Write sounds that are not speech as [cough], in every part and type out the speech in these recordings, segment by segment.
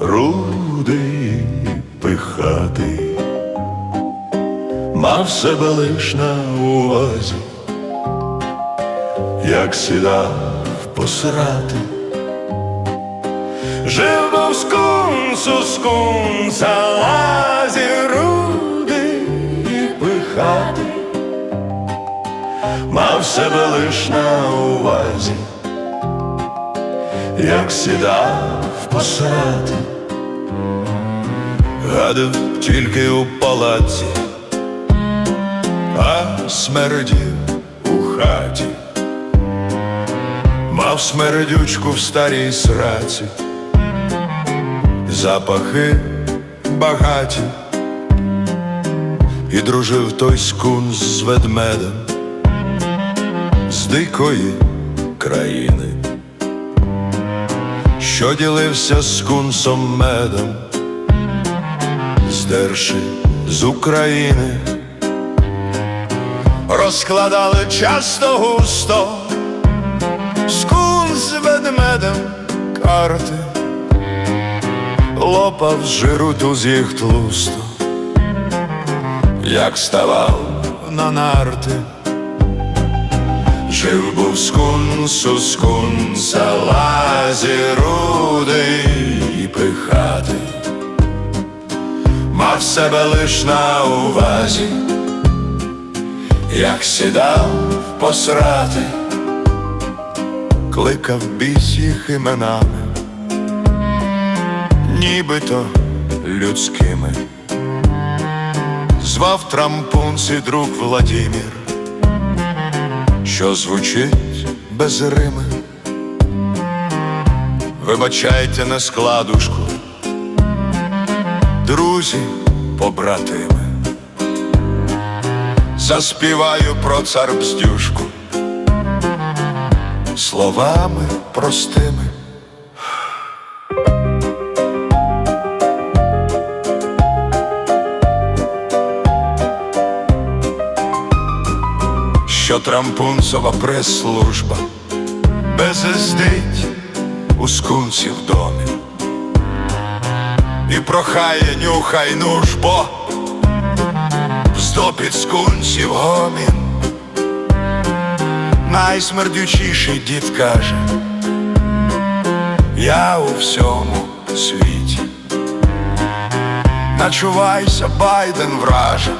рудий пихатий, мав себе лиш на увазі, як сідав посрати, жив був з кунсу, з кунса лазі, рудий і пихатий, мав себе лиш на увазі як сідав посрати, гадав тільки у палаці, а смердів у хаті, мав смердючку в старій сраці. Запахи багаті, і дружив той скунс з ведмедем з дикої країни, що ділився з скунсом медом, здерши з України, розкладали часто густо, скунс з ведмедем карти. Лопав з жиру туз їх тлусто, як ставав на нарти, жив був скунсу, скунса, лазі рудий і пихатий, мав себе лиш на увазі, як сідав посрати, кликав біс їх іменами нібито людськими. Звав трампунці друг Владимир, що звучить без рими. Вибачайте на складушку, друзі, побратими, заспіваю про цар бздюшку словами простими. Що трампунцова прес-служба безездить у скунсів домі і прохає нюхай нужбо здопід скунсів гомін. Найсмердючіший дід каже, я у всьому світі. Начувайся, Байден враже,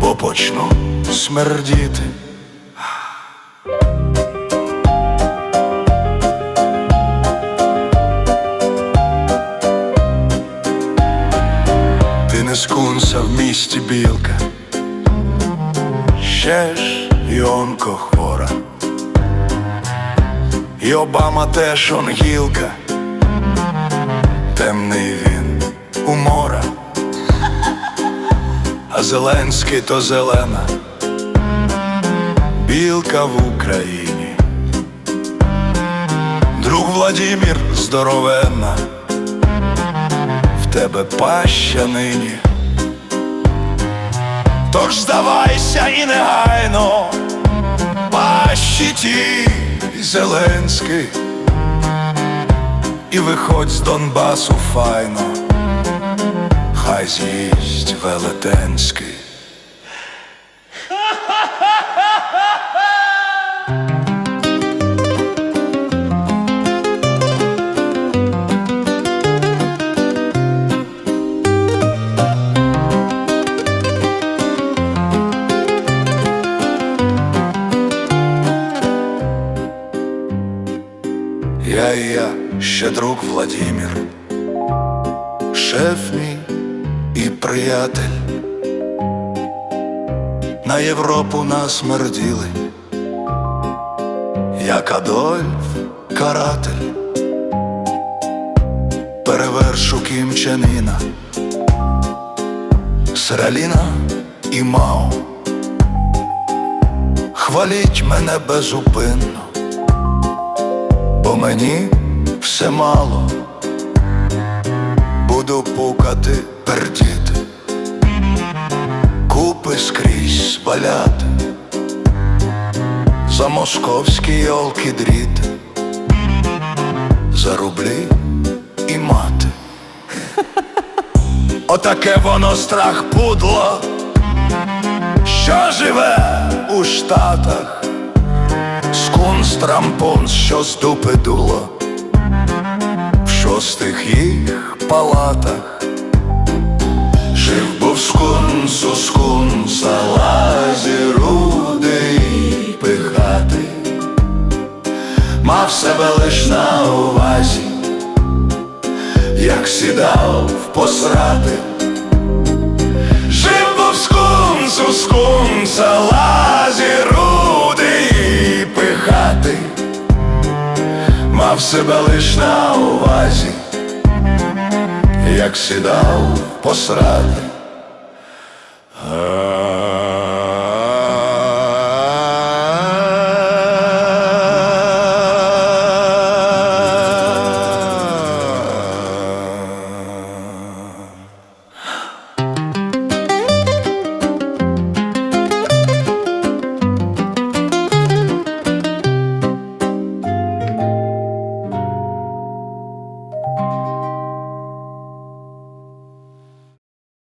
бо почну смердіти. Ти не скунса в місті білка, ще ж і онкохвора, і Обама теж он гілка, темний він умора, а Зеленський то зелена білка в Україні, друг Владимир здоровенна, в тебе паща нині. Тож здавайся і негайно, пащі ті Зеленський, і виходь з Донбасу файно, хай з'їсть велетенський. І я, ще друг Владимир, шеф мій і приятель, на Європу нас мерділи, як Адольф каратель, перевершу кімчанина, Сраліна і Мао. Хваліть мене безупинно бо мені все мало, буду пукати, пердіти, купи скрізь валяти, за московські йолки дріти, за рублі і мати. [laughs] Отаке воно страх пудло, що живе у Штатах, скунс трампун, що з дупи дуло, в шостих їх палатах. Жив був скунс у скунса, лазі рудий пихатий, мав себе лиш на увазі, як сідав посрати. Жив був скунс у скунса, мав себе лиш на увазі як сідав посрати.